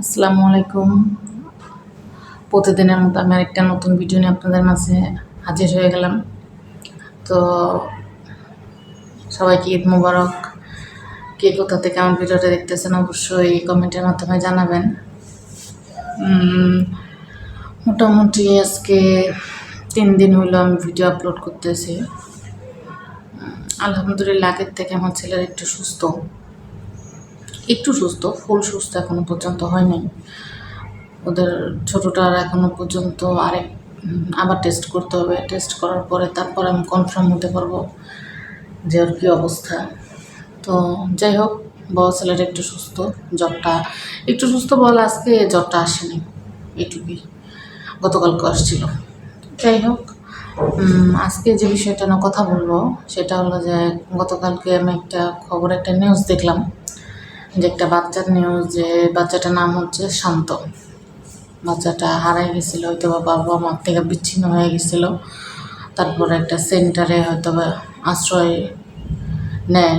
আসসালামু আলাইকুম। প্রতিদিনের মতো আমি আরেকটা নতুন ভিডিও নিয়ে আপনাদের মাঝে হাজির হয়ে গেলাম। তো সবাইকে ঈদ মুবারক। কে কোথা থেকে আমার ভিডিওটা দেখতেছেন অবশ্যই কমেন্টের মাধ্যমে জানাবেন। মোটামুটি আজকে তিন দিন হলো আমি ভিডিও আপলোড করতেছি। আলহামদুলিল্লাহ, আগের থেকে আমার ছেলের একটু সুস্থ। একটু সুস্থ, ফুল সুস্থ এখনও পর্যন্ত হয়নি ওদের ছোটোটার এখনও পর্যন্ত আরেক আবার টেস্ট করতে হবে। টেস্ট করার পরে তারপর আমি কনফার্ম হতে পারব যে ওর কী অবস্থা। তো যাই হোক, বড় ছেলের একটু সুস্থ, জ্বরটা, একটু সুস্থ বল আজকে, জ্বরটা আসেনি এটুকুই গতকালকে আসছিল। যাই হোক আজকে যে বিষয়টা না কথা বলব, সেটা হলো যে গতকালকে আমি একটা খবর, একটা নিউজ দেখলাম। যে একটা বাচ্চার নিউজ যে বাচ্চাটার নাম হচ্ছে শান্ত। বাচ্চাটা হারাই গেছিল হয়তো বা বাবা মার থেকে বিচ্ছিন্ন হয়ে গেছিল। তারপরে একটা সেন্টারে হয়তো বা আশ্রয় নেয়।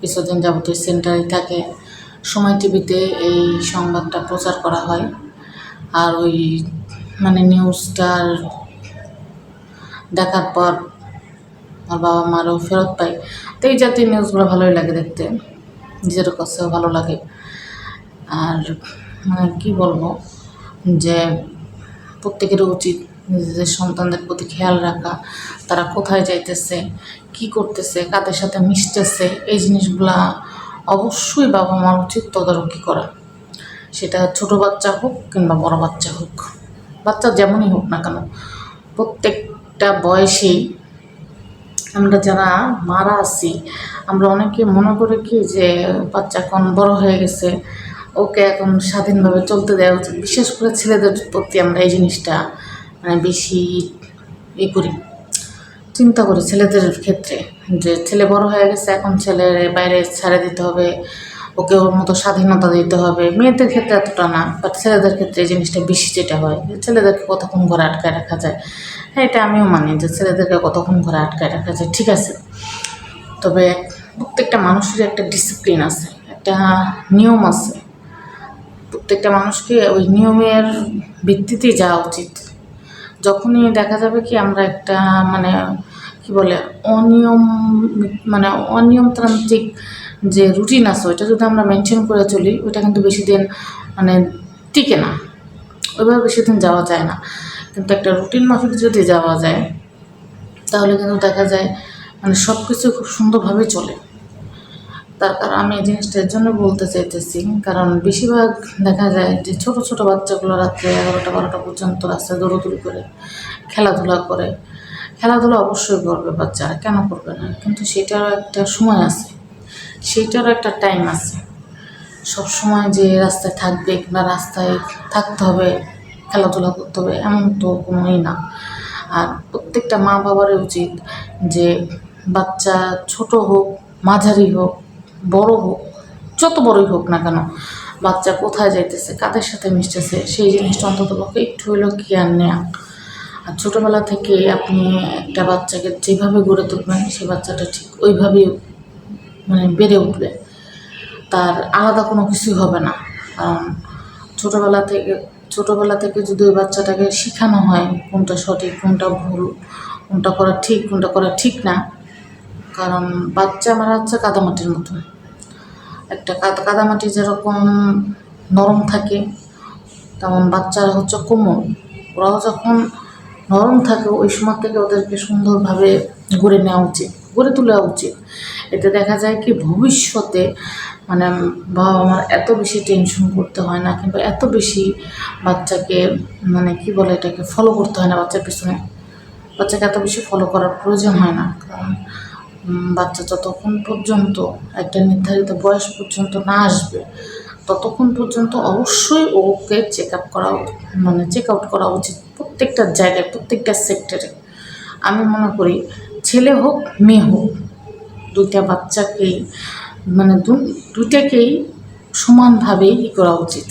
কিছুদিন যাবত ওই সেন্টারে থাকে। সময় টিভিতে এই সংবাদটা প্রচার করা হয়। আর ওই মানে নিউজটার দেখার পর আমার বাবা মারও ফেরত পাই তো এই জাতীয় নিউজগুলো ভালোই লাগে দেখতে। নিজের কাছেও ভালো লাগে। আর মানে কী বলব, যে প্রত্যেকেরও উচিত নিজেদের সন্তানদের প্রতি খেয়াল রাখা, তারা কোথায় যাইতেছে, কি করতেছে, কাদের সাথে মিশতেছে, এই জিনিসগুলা অবশ্যই বাবা মার উচিত তদারকি করা। সেটা ছোট বাচ্চা হোক কিংবা বড় বাচ্চা হোক, বাচ্চা যেমনই হোক না কেন, প্রত্যেকটা বয়সেই আমরা যারা মারা আছি আমরা অনেকে মনে করি কি যে বাচ্চা এখন বড় হয়ে গেছে, ওকে এখন স্বাধীনভাবে চলতে দেওয়া উচিত। বিশেষ করে ছেলেদের প্রতি আমরা এই জিনিসটা মানে বেশি ই করি, চিন্তা করি ছেলেদের ক্ষেত্রে যে ছেলে বড় হয়ে গেছে, এখন ছেলের বাইরে ছেড়ে দিতে হবে, ওকে ওর মতো স্বাধীনতা দিতে হবে। মেয়েদের ক্ষেত্রে এতটা না বাট ছেলেদের ক্ষেত্রে এই জিনিসটা বেশি যেটা হয় ছেলেদেরকে কতক্ষণ ঘরে আটকায় রাখা যায়। হ্যাঁ এটা আমিও মানি যে ছেলেদেরকে কতক্ষণ ঘরে আটকায় রাখা যায়, ঠিক আছে। তবে প্রত্যেকটা মানুষের একটা ডিসিপ্লিন আছে, একটা নিয়ম আছে। প্রত্যেকটা মানুষকে ওই নিয়মের ভিত্তিতেই যাওয়া উচিত। যখনই দেখা যাবে কি আমরা একটা মানে কি বলে, অনিয়ম মানে অনিয়মতান্ত্রিক যে রুটিন আছে, ওইটা যদি আমরা মেনটেন করে চলি, ওইটা কিন্তু বেশি দিন মানে টিকে না। ওইভাবে বেশি দিন যাওয়া যায় না। কিন্তু একটা রুটিন মাফিক যদি যাওয়া যায়, তাহলে কিন্তু দেখা যায় মানে সব কিছু খুব সুন্দরভাবে চলে। তার কারণ আমি এই জিনিসটা এর জন্য বলতে চাইতেছি, কারণ বেশিরভাগ দেখা যায় যে ছোট ছোট বাচ্চাগুলো রাত্রে এগারোটা বারোটা পর্যন্ত রাস্তায় দৌড়দৌড়ি করে, খেলাধুলা করে। খেলাধুলা অবশ্যই করবে বাচ্চারা কেন করবে না? কিন্তু সেটারও একটা সময় আছে সেইটারও একটা টাইম আছে। সব সময় যে রাস্তায় থাকবে কিংবা রাস্তায় থাকতে হবে, খেলাধুলা করতে হবে, এমন তো কোনোই না। আর প্রত্যেকটা মা বাবারই উচিত যে বাচ্চা ছোট হোক, মাঝারি হোক, বড় হোক, যত বড়ই হোক না কেন, বাচ্চা কোথায় যাইতেছে, কাদের সাথে মিশতেছে, সেই জিনিসটা অন্তত পক্ষে একটু হলেও কেয়ার নেওয়া আর ছোটোবেলা থেকে আপনি একটা বাচ্চাকে যেভাবে গড়ে তুলবেন, সেই বাচ্চাটা ঠিক ওইভাবেই মানে বেড়ে উঠবে। তার আলাদা কোনো কিছুই হবে না। কারণ ছোটোবেলা থেকে ছোটোবেলা থেকে যদি ওই বাচ্চাটাকে শেখানো হয় কোনটা সঠিক, কোনটা ভুল, কোনটা করা ঠিক, কোনটা করা ঠিক না কারণ বাচ্চা মানে হচ্ছে কাদামাটির মতন। একটা কাদা কাদামাটি যেরকম নরম থাকে, তেমন বাচ্চারা হচ্ছে কোমল। ওরাও যখন নরম থাকে, ওই সময় থেকে ওদেরকে সুন্দরভাবে গড়ে নেওয়া উচিত, গড়ে তোলা উচিত। এতে দেখা যায় কি, ভবিষ্যতে মানে বাবা আমার এত বেশি টেনশন করতে হয় না, কিংবা এত বেশি বাচ্চাকে মানে কি বলে এটাকে ফলো করতে হয় না বাচ্চার পিছনে। বাচ্চাকে এত বেশি ফলো করার প্রয়োজন হয় না, কারণ উম, বাচ্চা যতক্ষণ পর্যন্ত একটা নির্ধারিত বয়স পর্যন্ত না আসবে ততক্ষণ পর্যন্ত অবশ্যই ওকে চেক আপ করা মানে চেক আউট করা উচিত প্রত্যেকটা জায়গায় প্রত্যেকটা সেক্টরে আমি মনে করি ছেলে হোক মেয়ে হোক দুইটা বাচ্চাকেই মানে দুইটাকেই সমানভাবেই ই করা উচিত।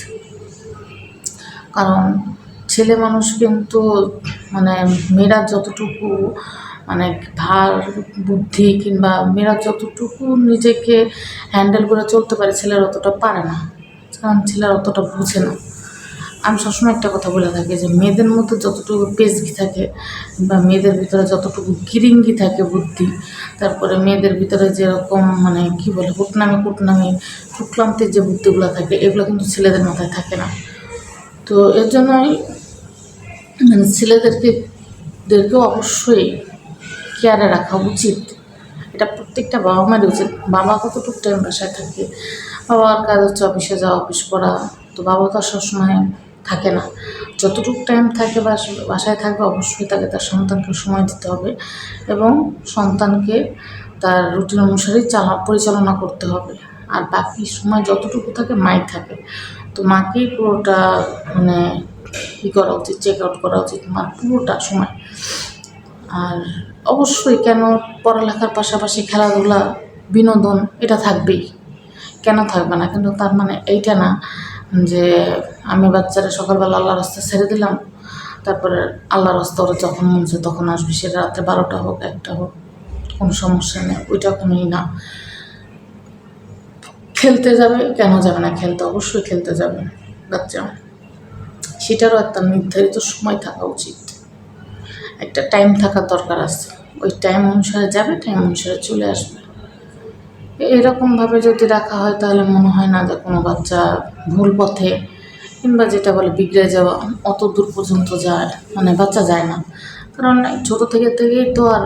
কারণ ছেলে মানুষ কিন্তু মানে মেয়েরা যতটুকু মানে ভার, বুদ্ধি কিংবা মেয়েরা যতটুকু নিজেকে হ্যান্ডেল করে চলতে পারে, ছেলেরা অতটা পারে না। কারণ ছেলেরা অতটা বুঝে না। আমি সবসময় একটা কথা বলে থাকি যে, মেয়েদের মধ্যে যতটুকু পেজগি থাকে বা মেয়েদের ভিতরে যতটুকু গিরিঙ্গি থাকে বুদ্ধি, তারপরে মেয়েদের ভিতরে যেরকম মানে কি বলে হুটনামি কুটনামি কুক্লান্তির যে বুদ্ধিগুলো থাকে, এগুলো কিন্তু ছেলেদের মাথায় থাকে না। তো এর জন্যই মানে ছেলেদেরকে অবশ্যই কেয়ারে রাখা উচিত। এটা প্রত্যেকটা বাবা মায়ের উচিত। বাবা কতটুকু টাইম বাসায় থাকে? বাবার কাজ হচ্ছে অফিসে যাওয়া অফিস করা। তো বাবা তো সবসময় থাকে না। যতটুকু টাইম থাকে বাস- বাসায় থাকবে, অবশ্যই তাকে তার সন্তানকে সময় দিতে হবে এবং সন্তানকে তার রুটিন অনুসারেই চালা পরিচালনা করতে হবে। আর বাকি সময় যতটুকু থাকে মাই থাকে। তো মাকেই পুরোটা মানে ই করা উচিত চেক আউট করা উচিত। মার পুরোটা সময়। আর অবশ্যই কেন পড়ালেখার পাশাপাশি খেলাধুলা, বিনোদন, এটা থাকবেই। কেন থাকবে না? কিন্তু তার মানে এইটা না যে আমি বাচ্চারা সকালবেলা আল্লাহ রাস্তা ছেড়ে দিলাম, তারপরে আল্লাহ রাস্তা ওরা যখন মন তখন আসবে সেটা রাত্রে বারোটা হোক, একটা হোক, কোনো সমস্যা নেই, ওইটা কোনোই না। খেলতে যাবে, কেন যাবে না? খেলতে অবশ্যই খেলতে যাবে বাচ্চা। সেটারও একটা নির্ধারিত সময় থাকা উচিত। একটা টাইম থাকার দরকার আছে। ওই টাইম অনুসারে যাবে টাইম অনুসারে চলে আসবে। এরকমভাবে যদি রাখা হয়, তাহলে মনে হয় না যে কোনো বাচ্চা ভুল পথে কিংবা যেটা বলে বিগড়ে যাওয়া, অত দূর পর্যন্ত যায় মানে বাচ্চা যায় না। কারণ ছোটো থেকে থেকেই তো আর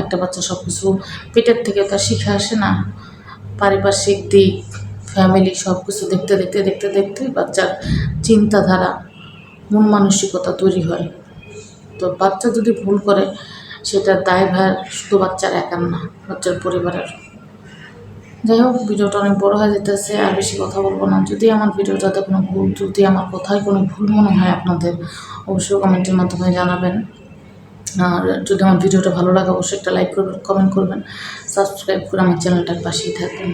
একটা বাচ্চা সব কিছু পেটের থেকে তার শিখে আসে না। পারিপার্শ্বিক দিক ফ্যামিলি সব কিছু দেখতে দেখতে দেখতে দেখতে বাচ্চার চিন্তাধারা, মন মানসিকতা তৈরি হয়। তো বাচ্চা যদি ভুল করে সেটার দায়ভার শুধু বাচ্চার একার না, বাচ্চার পরিবারের। যাই হোক, ভিডিওটা অনেক বড় হয়ে যেতেছে, আর বেশি কথা বলব না। যদি আমার ভিডিওটাতে কোনো ভুল, যদি আমার কথায় কোনো ভুল মনে হয় আপনাদের, অবশ্যই কমেন্টের মাধ্যমে জানাবেন। আর যদি আমার ভিডিওটা ভালো লাগে, অবশ্যই একটা লাইক করবেন, কমেন্ট করবেন, সাবস্ক্রাইব করে আমার চ্যানেলটার পাশেই থাকবেন।